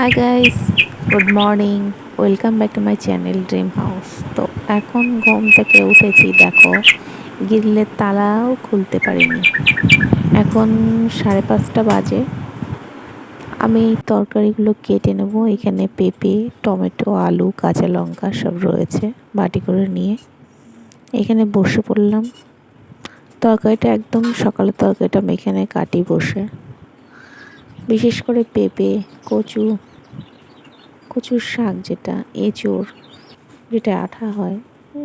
Hi guys good morning welcome back to my channel dream house তো এখন ঘুম থেকে উঠেছি, দেখো গিরলের তালাও খুলতে পারিনি। এখন সাড়ে পাঁচটা বাজে। আমি এই তরকারিগুলো কেটে নেব, এখানে পেঁপে, টমেটো, আলু, কাঁচা লঙ্কা সব রয়েছে বাটি করে নিয়ে। এখানে বসে পড়লাম। তরকারিটা একদম সকালের তরকারিটা আমি এখানে কাটি বসে। বিশেষ করে পেঁপে, কচু, কচুর শাক যেটা, এঁচোড়, যেটা আঠা হয়,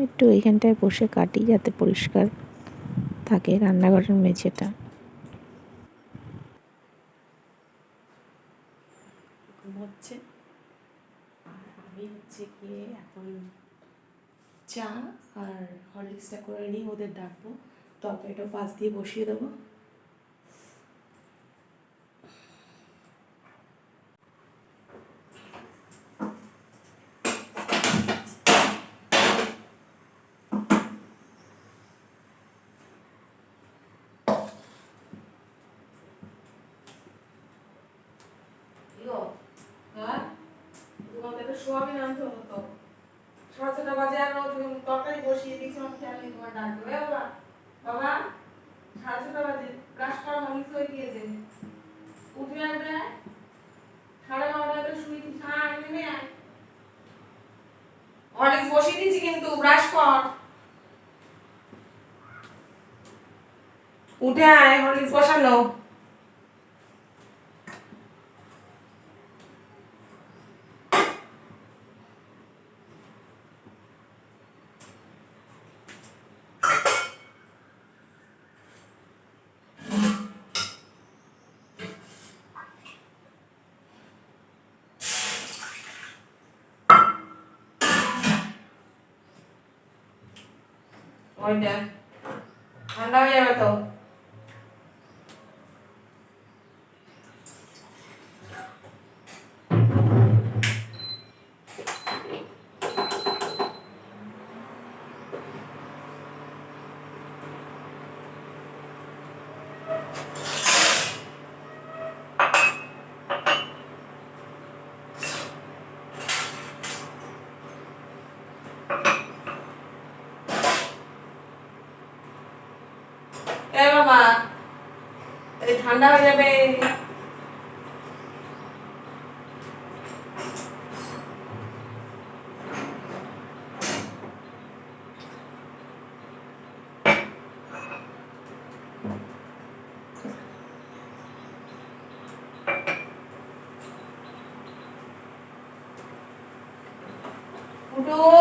একটু এখানটায় বসে কাটি যাতে পরিষ্কার থাকে রান্নাঘরের মেঝেটা। হচ্ছে আমি হচ্ছে গিয়ে এখন চা আর হরলিক্সটা করে নিই, ওদের ডাকবো। তরকারিটা পাশ দিয়ে বসিয়ে দেবো। সোয়াবিন আনতে হতো। সাড়ে ছটা বাজে আর তরকারি বসিয়ে দিয়েছি আমার খেয়াল নেই তোমার ডাকবে বাবা বাবা, সাড়ে ছটা বাজে ব্রাশ করা হলিস হয়ে গিয়েছে। উঠে আসবে, সাড়ে নটায় শুয়েছি হ্যাঁ নেমে আয় হলিক্স বসিয়ে দিয়েছি কিন্তু ব্রাশ কর। উঠে আয় হলিক্স বসানো ওইটা ঠান্ডা হয়ে যাবে এই ঠান্ডা হয়ে যাবে। উঠো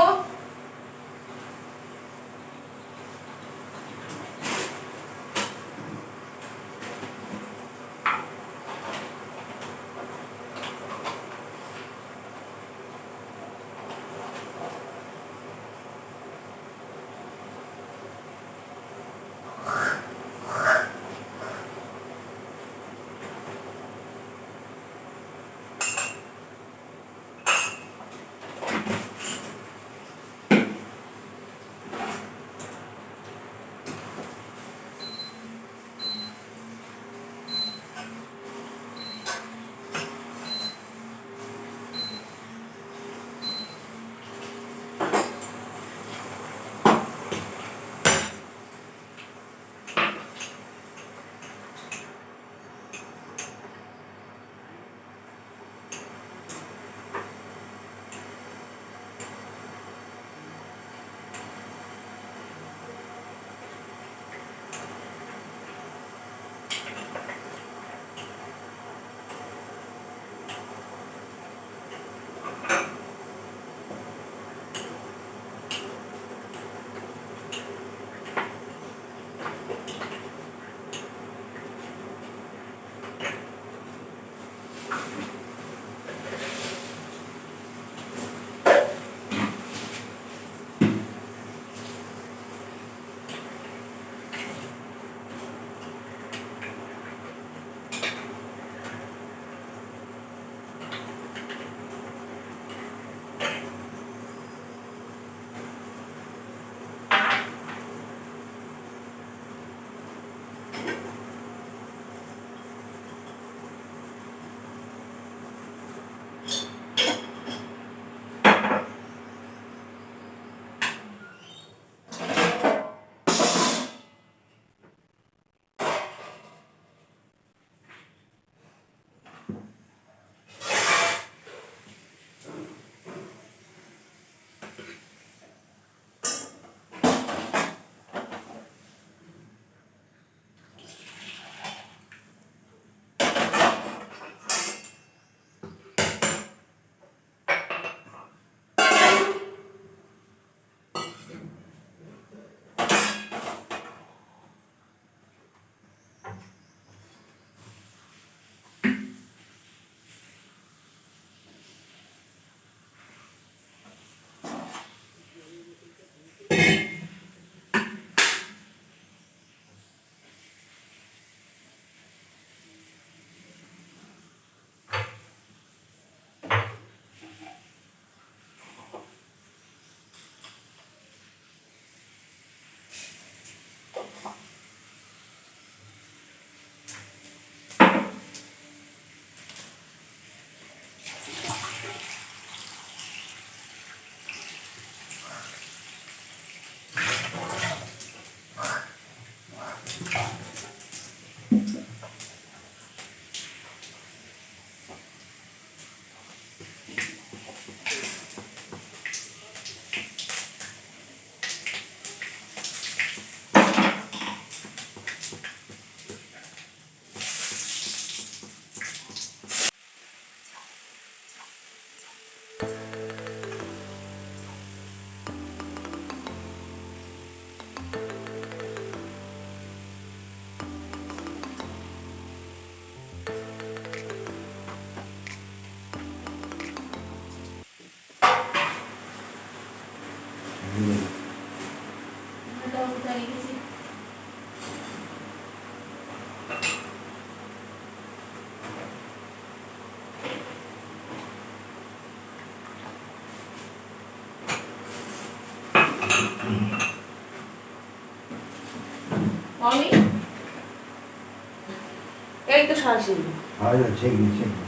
মমি? এই তো শাশুড়ি। Hayır çekme çekme.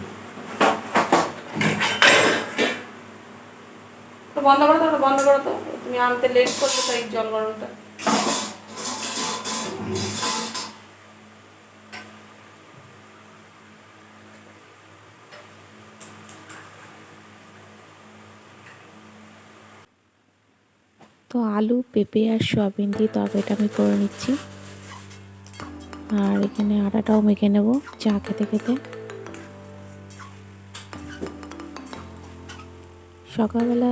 তো বন্ধ করো তো বন্ধ করো তো। তুমি আনতে লেট করলে তো এই জল গরমটা তো আলু পেঁপে আর সয়াবিন দিয়ে তরকারিটা আমি করে নিচ্ছি। আর এখানে আটাটাও মেখে নেব, চা খেতে খেতে। সকালবেলা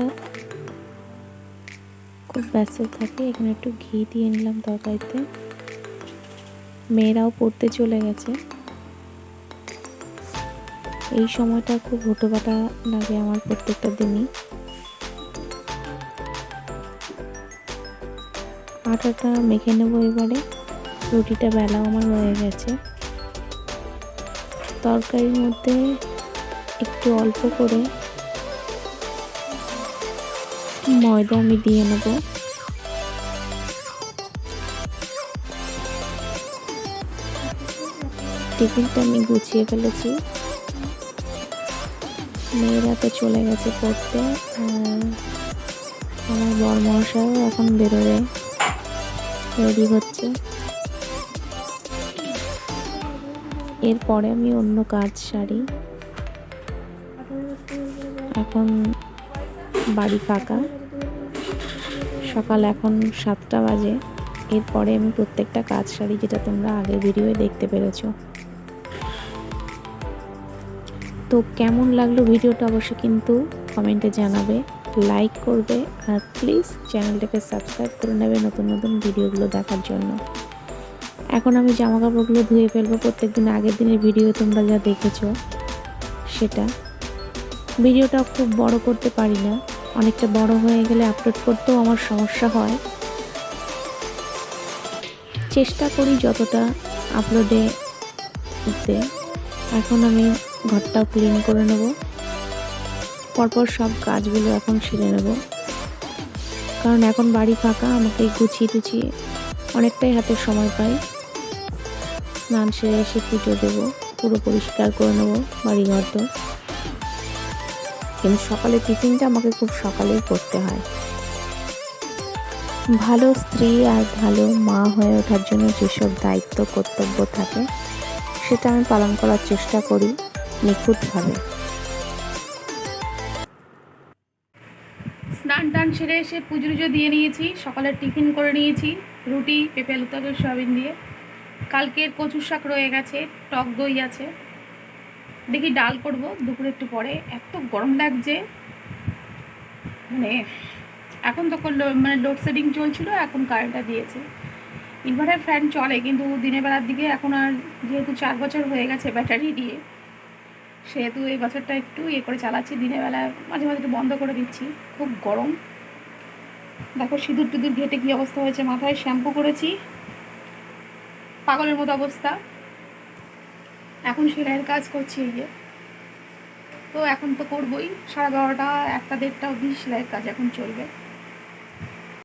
খুব ব্যস্ত থাকে, এখানে একটু ঘি দিয়ে নিলাম তরকারিতে। মেয়েরাও পড়তে চলে গেছে। এই সময়টা খুব হুটোপাটা লাগে আমার প্রত্যেকটা দিনই। আটাটা মেখে নেব এবারে। রুটিটা বেলা আমার হয়ে গেছে। তরকারির মধ্যে একটু অল্প করে ময়দা আমি দিয়ে নেব। টিফিনটা আমি গুছিয়ে ফেলেছি। মেয়েরা তো চলে গেছে পড়তে আমার বর মশাও এখন বেরোবে রেডি হচ্ছে। এরপরে আমি অন্য কাজ সারি। এখন বাড়ি ফাঁকা। সকাল এখন সাতটা বাজে। এরপরে আমি প্রত্যেকটা কাজ সারি যেটা তোমরা আগের ভিডিওয়ে দেখতে পেরেছ। তো কেমন লাগল ভিডিওটা অবশ্যই কিন্তু কমেন্টে জানাবে, লাইক করবে, আর প্লিজ চ্যানেলটাকে সাবস্ক্রাইব করে নেবে নতুন নতুন ভিডিওগুলো দেখার জন্য। এখন আমি জামা কাপড়গুলো ধুয়ে ফেলব প্রত্যেকদিন আগের দিনের ভিডিও তোমরা যা দেখেছ, সেটা। ভিডিওটা খুব বড় করতে পারি না, অনেকটা বড় হয়ে গেলে আপলোড করতেও আমার সমস্যা হয়। চেষ্টা করি যতটা আপলোডে দিতে এখন আমি ঘরটাও ক্লিন করে নেব। পরপর সব কাজগুলো এখন সেরে নেব। কারণ এখন বাড়ি ফাঁকা, আমাকে গুছিয়ে টুছিয়ে অনেকটাই হাতে সময় পাই। স্নান সেরে এসে পুজো দেবো, পুরো পরিষ্কার করে নেব বাড়ি ঘর তো। কিন্তু সকালে টিফিনটা আমাকে খুব সকালেই করতে হয়। ভালো স্ত্রী আর ভালো মা হয়ে ওঠার জন্য যেসব দায়িত্ব, কর্তব্য থাকে, সেটা আমি পালন করার চেষ্টা করি নিখুঁতভাবে। স্নান টান সেরে এসে পুজো দিয়ে নিয়েছি সকালের টিফিন করে নিয়েছি, রুটি, পেঁপে আলু তরকারি সয়াবিন দিয়ে। কালকের কচুর শাক রয়ে গেছে, টক দই আছে। দেখি ডাল করব, দুপুরে একটু পরে। এত গরম লাগছে। মানে এখন তো মানে লোডশেডিং চলছিল, এখন কারেন্টটা দিয়েছে। ইনভার্টার ফ্যান চলে, কিন্তু দিনের বেলার দিকে এখন আর যেহেতু চার বছর হয়ে গেছে ব্যাটারি দিয়ে, সেহেতু এই বছরটা একটু ইয়ে করে চালাচ্ছি, দিনের বেলা মাঝে মাঝে একটু বন্ধ করে দিচ্ছি। খুব গরম। দেখো সিঁদুর টিঁদুর ঘেটে কী অবস্থা হয়েছে, মাথায় শ্যাম্পু করেছি। পাগলের মতো অবস্থা। এখন সেলাইয়ের কাজ করছি এই যে। তো এখন তো করবই, সাড়ে বারোটা একটা দেড়টা অবধি সেলাইয়ের কাজ এখন চলবে।